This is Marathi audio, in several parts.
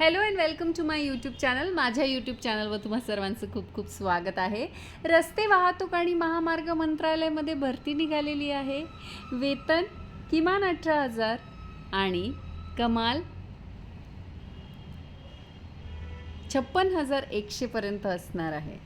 Hello and welcome to my YouTube channel माझ्या यूट्यूब चॅनलवर तुम्हा सर्वांचं खूप खूप स्वागत आहे. रस्ते वाहतूक आणि महामार्ग मंत्रालयामध्ये भरती निघालेली आहे. वेतन किमान अठरा हजार आणि कमाल छप्पन हजार एकशेपर्यंत असणार आहे.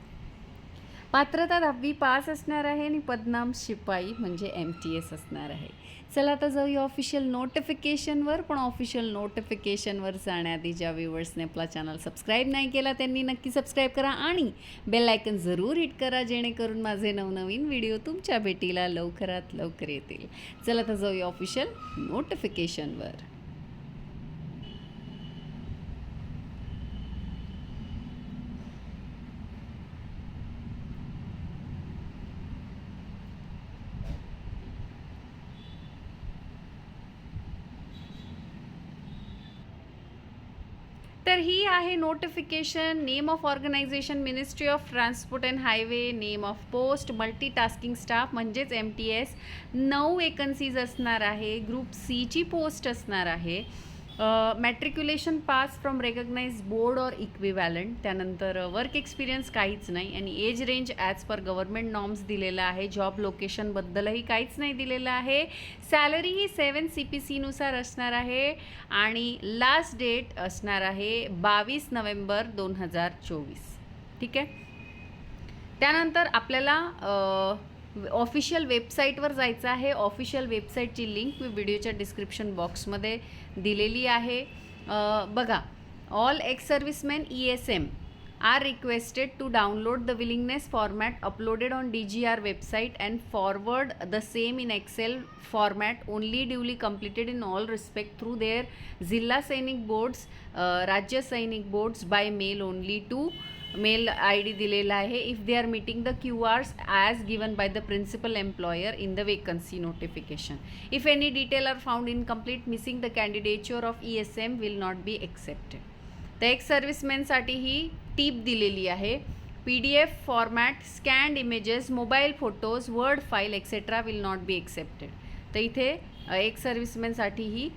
पात्रता दहावी पास असणार आहे आणि पदनाम शिपाई म्हणजे एम टी एस असणार आहे. चला आता जाऊया ऑफिशियल नोटिफिकेशनवर पण ऑफिशियल नोटिफिकेशनवर जाण्याआधी ज्या व्ह्युअर्सने आपला चॅनल सबस्क्राईब नाही केला त्यांनी नक्की सबस्क्राईब करा आणि बेल आयकन जरूर हिट करा जेणेकरून माझे नवनवीन व्हिडिओ तुमच्या भेटीला लवकरात लवकर येतील. चला आता जाऊया ऑफिशियल नोटिफिकेशनवर तर ही आहे notification name of organization ministry of transport and highway name of post multitasking staff म्हणजेच एम टी एस नऊ वेकन्सीज असणार आहे ग्रुप सीची पोस्ट असणार आहे. Matriculation pass from recognise board or equivalent त्यानंतर वर्क एक्सपिरियन्स काहीच नाही. आणि age range as per government norms दिलेलं आहे. जॉब लोकेशनबद्दलही काहीच नाही दिलेलं आहे. सॅलरी ही सेवन सी पी सीनुसार असणार आहे. आणि लास्ट डेट असणार आहे बावीस नोव्हेंबर दोन हजार चोवीस. ठीक आहे? त्यानंतर आपल्याला ऑफिशियल वेबसाईटवर जायचं आहे. ऑफिशियल वेबसाईटची लिंक मी व्हिडिओच्या डिस्क्रिप्शन बॉक्समध्ये दिलेली आहे. बघा all ex serviceman E S M R requested to download the willingness format uploaded on D G R website and forward the same in Excel format only duly completed in all respect through their जिल्हा सैनिक बोर्ड्स राज्य सैनिक boards by mail only to mail I D दिलेला आहे. If they are meeting the Q Rs as given by the principal employer in the vacancy notification if any detail are found in complete missing the candidature of E S M will not be accepted तर एक सर्व्हिसमॅनसाठी ही टीप दिलेली आहे. P D F format scanned images mobile photos Word file etcetera will not be accepted तर इथे एक सर्व्हिसमॅनसाठी ही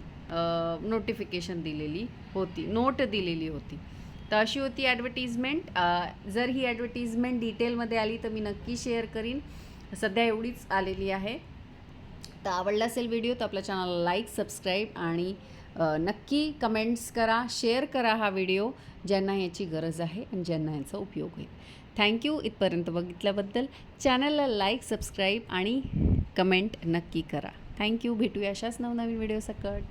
नोटिफिकेशन दिलेली होती नोट दिलेली होती. तर अशी होती ॲडव्हर्टिजमेंट जर ही ॲडव्हर्टिजमेंट डिटेलमध्ये आली तर मी नक्की शेअर करीन. सध्या एवढीच आलेली आहे. तर आवडला असेल व्हिडिओ तर आपल्या चॅनलला लाईक सबस्क्राईब आणि नक्की कमेंट्स करा शेअर करा हा व्हिडिओ ज्यांना याची गरज आहे आणि ज्यांना याचा उपयोग होईल. थँक्यू इथपर्यंत बघितल्याबद्दल चॅनलला लाईक सबस्क्राईब आणि कमेंट नक्की करा. थँक्यू भेटूया अशाच नवनवीन व्हिडिओ सकट.